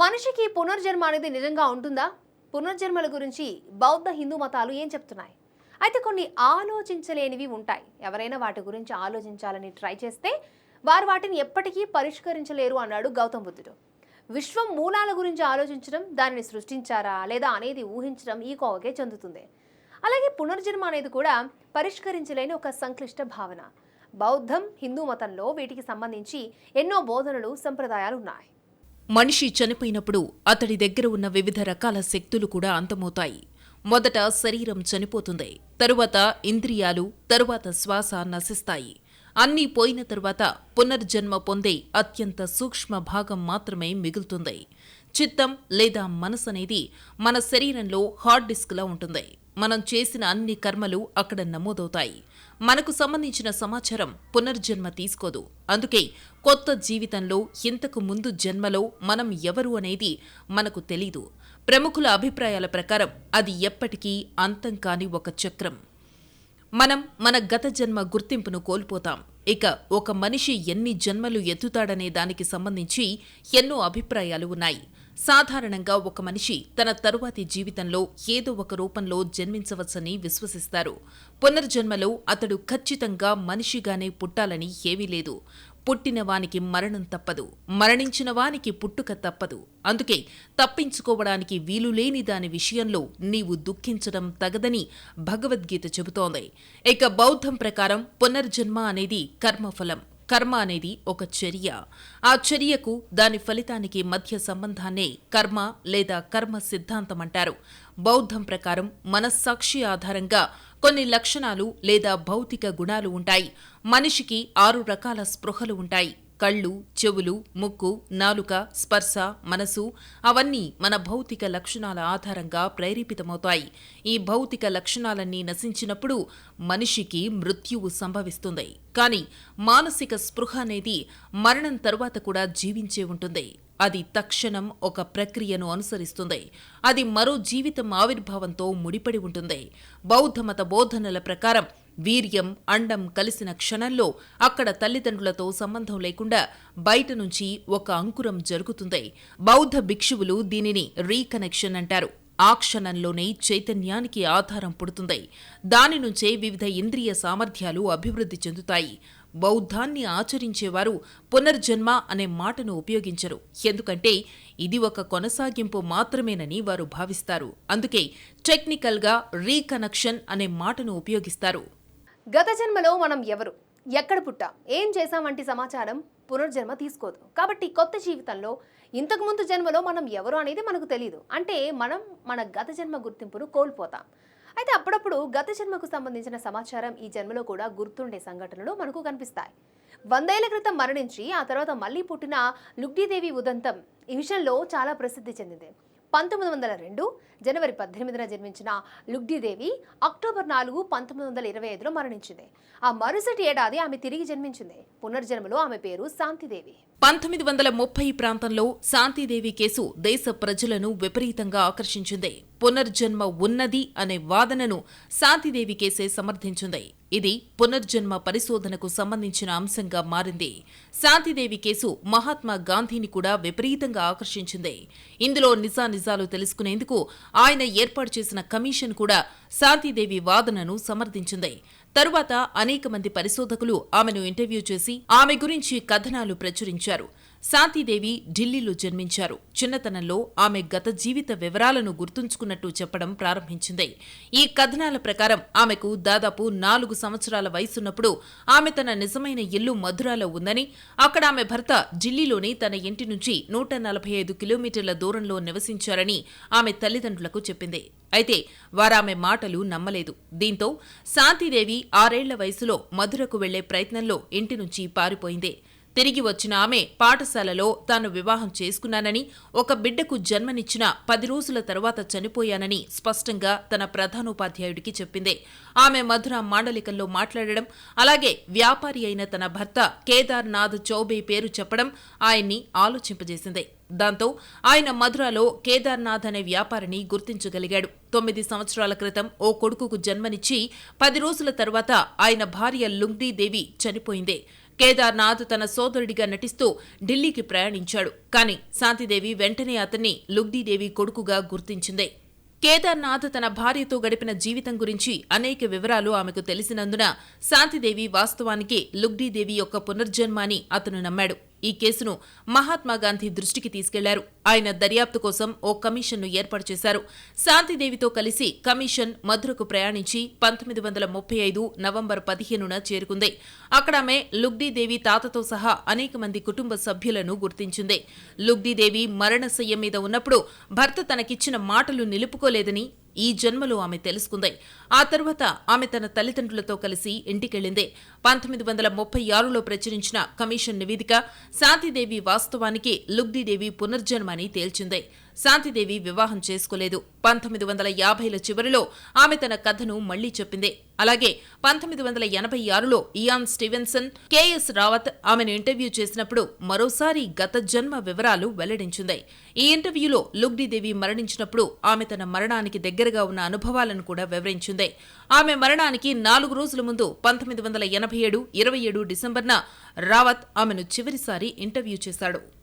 మనిషికి పునర్జన్మ అనేది నిజంగా ఉంటుందా? పునర్జన్మల గురించి బౌద్ధ హిందూ మతాలు ఏం చెప్తున్నాయి? అయితే కొన్ని ఆలోచించలేనివి ఉంటాయి. ఎవరైనా వాటి గురించి ఆలోచించాలని ట్రై చేస్తే వారు వాటిని ఎప్పటికీ పరిష్కరించలేరు అన్నాడు గౌతమ్ బుద్ధుడు. విశ్వం మూలాల గురించి ఆలోచించడం దానిని సృష్టించారా లేదా అనేది ఊహించడం ఈ కోవకే చెందుతుంది. అలాగే పునర్జన్మ అనేది కూడా పరిష్కరించలేని ఒక సంక్లిష్ట భావన. బౌద్ధం హిందూ మతంలో వీటికి సంబంధించి ఎన్నో బోధనలు సంప్రదాయాలు ఉన్నాయి. మనిషి చనిపోయినప్పుడు అతడి దగ్గర ఉన్న వివిధ రకాల శక్తులు కూడా అంతమవుతాయి. మొదట శరీరం చనిపోతుంది తరువాత ఇంద్రియాలు తరువాత శ్వాస నశిస్తాయి. అన్నీ పోయిన తరువాత పునర్జన్మ పొందే అత్యంత సూక్ష్మ భాగం మాత్రమే మిగులుతుంది. చిత్తం లేదా మనసు అనేది మన శరీరంలో హార్డ్ డిస్క్లా ఉంటుంది. మనం చేసిన అన్ని కర్మలు అక్కడ నమోదవుతాయి. మనకు సంబంధించిన సమాచారం పునర్జన్మ తీసుకోదు. అందుకే కొత్త జీవితంలో ఇంతకు ముందు జన్మలో మనం ఎవరు అనేది మనకు తెలీదు. ప్రముఖుల అభిప్రాయాల ప్రకారం అది ఎప్పటికీ అంతం కాని ఒక చక్రం. మనం మన గత జన్మ గుర్తింపును కోల్పోతాం. ఇక ఒక మనిషి ఎన్ని జన్మలు ఎత్తుతాడనే దానికి సంబంధించి ఎన్నో అభిప్రాయాలు ఉన్నాయి. సాధారణంగా ఒక మనిషి తన తరువాతి జీవితంలో ఏదో ఒక రూపంలో జన్మించవచ్చని విశ్వసిస్తారు. పునర్జన్మలో అతడు ఖచ్చితంగా మనిషిగానే పుట్టాలని ఏమీ లేదు. పుట్టిన వానికి మరణం తప్పదు. మరణించిన వానికి పుట్టుక తప్పదు. అందుకే తప్పించుకోవడానికి వీలులేని దాని విషయంలో నీవు దుఃఖించడం తగదని భగవద్గీత చెబుతోంది. ఇక బౌద్ధం ప్రకారం పునర్జన్మ అనేది కర్మఫలం. కర్మ అనేది ఒక చర్య. ఆ చర్యకు దాని ఫలితానికి మధ్య సంబంధాన్నే కర్మ లేదా కర్మ సిద్ధాంతం అంటారు. బౌద్ధం ప్రకారం మనస్సాక్షి ఆధారంగా కొన్ని లక్షణాలు లేదా భౌతిక గుణాలు ఉంటాయి. మనిషికి ఆరు రకాల స్పృహలు ఉంటాయి. కళ్ళు చెవులు ముక్కు నాలుక స్పర్శ మనసు అవన్నీ మన భౌతిక లక్షణాల ఆధారంగా ప్రేరేపితమవుతాయి. ఈ భౌతిక లక్షణాలన్నీ నశించినప్పుడు మనిషికి మృత్యువు సంభవిస్తుంది. కానీ మానసిక స్పృహ అనేది మరణం తరువాత కూడా జీవించే ఉంటుంది. అది తక్షణం ఒక ప్రక్రియను అనుసరిస్తుంది. అది మరో జీవితం ఆవిర్భావంతో ముడిపడి ఉంటుంది. బౌద్ధమత బోధనల ప్రకారం వీర్యం అండం కలిసిన క్షణంలో అక్కడ తల్లిదండ్రులతో సంబంధం లేకుండా బయట నుంచి ఒక అంకురం జరుగుతుంది. బౌద్ధ భిక్షువులు దీనిని రీకనెక్షన్ అంటారు. ఆ క్షణంలోనే చైతన్యానికి ఆధారం పుడుతుంది. దాని నుంచే వివిధ ఇంద్రియ సామర్థ్యాలు అభివృద్ధి చెందుతాయి. బౌద్ధాన్ని ఆచరించేవారు పునర్జన్మ అనే మాటను ఉపయోగించరు. ఎందుకంటే ఇది ఒక కొనసాగింపు మాత్రమేనని వారు భావిస్తారు. అందుకే టెక్నికల్గా రీకనెక్షన్ అనే మాటను ఉపయోగిస్తారు. గత జన్మలో మనం ఎవరు? ఎక్కడ పుట్టా? ఏం చేశాం? వంటి సమాచారం పునర్జన్మ తీసుకోదు. కాబట్టి కొత్త జీవితంలో ఇంతకుముందు జన్మలో మనం ఎవరు అనేది మనకు తెలియదు అంటే మనం మన గత జన్మ గుర్తింపును కోల్పోతాం. అయితే అప్పుడప్పుడు గత జన్మకు సంబంధించిన సమాచారం ఈ జన్మలో కూడా గుర్తుండే సంఘటనలు మనకు కనిపిస్తాయి. వందేళ్ళ క్రితం మరణించి ఆ తర్వాత మళ్ళీ పుట్టిన లుగ్డీదేవి ఉదంతం ఈ విషయంలో చాలా ప్రసిద్ధి చెందింది. పంతొమ్మిది వందల రెండు జనవరి పద్దెనిమిదిన జన్మించిన లుగ్డీదేవి అక్టోబర్ నాలుగు పంతొమ్మిది వందల ఇరవై ఐదులో మరణించింది. ఆ మరుసటి ఏడాది ఆమె తిరిగి జన్మించింది. పునర్జన్మలో ఆమె పేరు శాంతిదేవి. పంతొమ్మిది వందల ముప్పై ప్రాంతంలో శాంతిదేవి కేసు దేశ ప్రజలను విపరీతంగా ఆకర్షించింది. పునర్జన్మ ఉన్నది అనే వాదనను శాంతిదేవి కేసే సమర్థించింది. ఇది పునర్జన్మ పరిశోధనకు సంబంధించిన అంశంగా మారింది. శాంతిదేవి కేసు మహాత్మా గాంధీని కూడా విపరీతంగా ఆకర్షించింది. ఇందులో నిజానిజాలు తెలుసుకునేందుకు ఆయన ఏర్పాటు చేసిన కమిషన్ కూడా శాంతిదేవి వాదనను సమర్థించింది. తరువాత అనేక మంది పరిశోధకులు ఆమెను ఇంటర్వ్యూ చేసి ఆమె గురించి కథనాలు ప్రచురించారు. శాంతిదేవి ఢిల్లీలో జన్మించారు. చిన్నతనంలో ఆమె గత జీవిత వివరాలను గుర్తుంచుకున్నట్టు చెప్పడం ప్రారంభించింది. ఈ కథనాల ప్రకారం ఆమెకు దాదాపు నాలుగు సంవత్సరాల వయసున్నప్పుడు ఆమె తన నిజమైన ఇల్లు మధురాలో ఉందని అక్కడ ఆమె భర్త ఢిల్లీలోని తన ఇంటి నుంచి నూట నలభై ఐదు కిలోమీటర్ల దూరంలో నివసించారని ఆమె తల్లిదండ్రులకు చెప్పింది. అయితే వారామె మాటలు నమ్మలేదు. దీంతో శాంతిదేవి ఆరేళ్ళ వయసులో మధురకు వెళ్ళే ప్రయత్నంలో ఇంటి నుంచి పారిపోయింది. తిరిగి వచ్చిన ఆమె పాఠశాలలో తాను వివాహం చేసుకున్నానని ఒక బిడ్డకు జన్మనిచ్చిన పది రోజుల తర్వాత చనిపోయానని స్పష్టంగా తన ప్రధానోపాధ్యాయుడికి చెప్పింది. ఆమె మధుర మాండలికంలో మాట్లాడడం అలాగే వ్యాపారి అయిన తన భర్త కేదార్నాథ్ చౌబే పేరు చెప్పడం ఆయన్ని ఆలోచింపజేసింది. దాంతో ఆయన మధురలో కేదార్నాథ్ అనే వ్యాపారిని గుర్తించగలిగాడు. తొమ్మిది సంవత్సరాల క్రితం ఓ కొడుకుకు జన్మనిచ్చి పది రోజుల తర్వాత ఆయన భార్య లుంగ్దీదేవి చనిపోయింది. కేదార్నాథ్ తన సోదరుడిగా నటిస్తూ ఢిల్లీకి ప్రయాణించాడు. కానీ శాంతిదేవి వెంటనే అతన్ని లుగ్డీదేవి కొడుకుగా గుర్తించింది. కేదార్నాథ్ తన భార్యతో గడిపిన జీవితం గురించి అనేక వివరాలు ఆమెకు తెలిసినందున శాంతిదేవి వాస్తవానికి లుగ్డీదేవి యొక్క పునర్జన్మ అని అతను నమ్మాడు. ఈ కేసును మహాత్మాగాంధీ దృష్టికి తీసుకెళ్ళారు. ఆయన దర్యాప్తు కోసం ఓ కమిషన్ను ఏర్పాటు చేశారు. శాంతిదేవితో కలిసి కమిషన్ మధురకు ప్రయాణించి పంతొమ్మిది వందల ముప్పై ఐదు నవంబర్ పదిహేనున చేరుకుంది. అక్కడ ఆమె లుగ్డీదేవి తాతతో సహా అనేక మంది కుటుంబ సభ్యులను గుర్తించింది. లుగ్డీదేవి మరణశయ్య మీద ఉన్నప్పుడు భర్త తనకిచ్చిన మాటలు నిలుపుకోలేదని ఈ జన్మలో ఆమె తెలుసుకుంది. ఆ తర్వాత ఆమె తన తల్లిదండ్రులతో కలిసి ఇంటికెళ్ళింది పంతొమ్మిది వందల ముప్పై ఆరులో ప్రచురించిన కమిషన్ నివేదిక శాంతిదేవి వాస్తవానికి లుగ్దిదేవి పునర్జన్మ అని తేల్చింది. శాంతిదేవి వివాహం చేసుకోలేదు. పంతొమ్మిది వందల యాభైల చివరిలో ఆమె తన కథను మళ్ళీ చెప్పింది. అలాగే పంతొమ్మిది వందల ఎనభై ఆరులో ఇయాన్ స్టీవెన్సన్ కెఎస్ రావత్ ఆమెను ఇంటర్వ్యూ చేసినప్పుడు మరోసారి గత జన్మ వివరాలు వెల్లడించింది. ఈ ఇంటర్వ్యూలో లుగ్డీదేవి మరణించినప్పుడు ఆమె తన మరణానికి దగ్గరగా ఉన్న అనుభవాలను కూడా వివరించింది. ఆమె మరణానికి నాలుగు రోజుల ముందు పంతొమ్మిది వందల ఎనభై ఏడు ఇరవై ఏడు డిసెంబర్న రావత్ ఆమెను చివరిసారి ఇంటర్వ్యూ చేశాడు.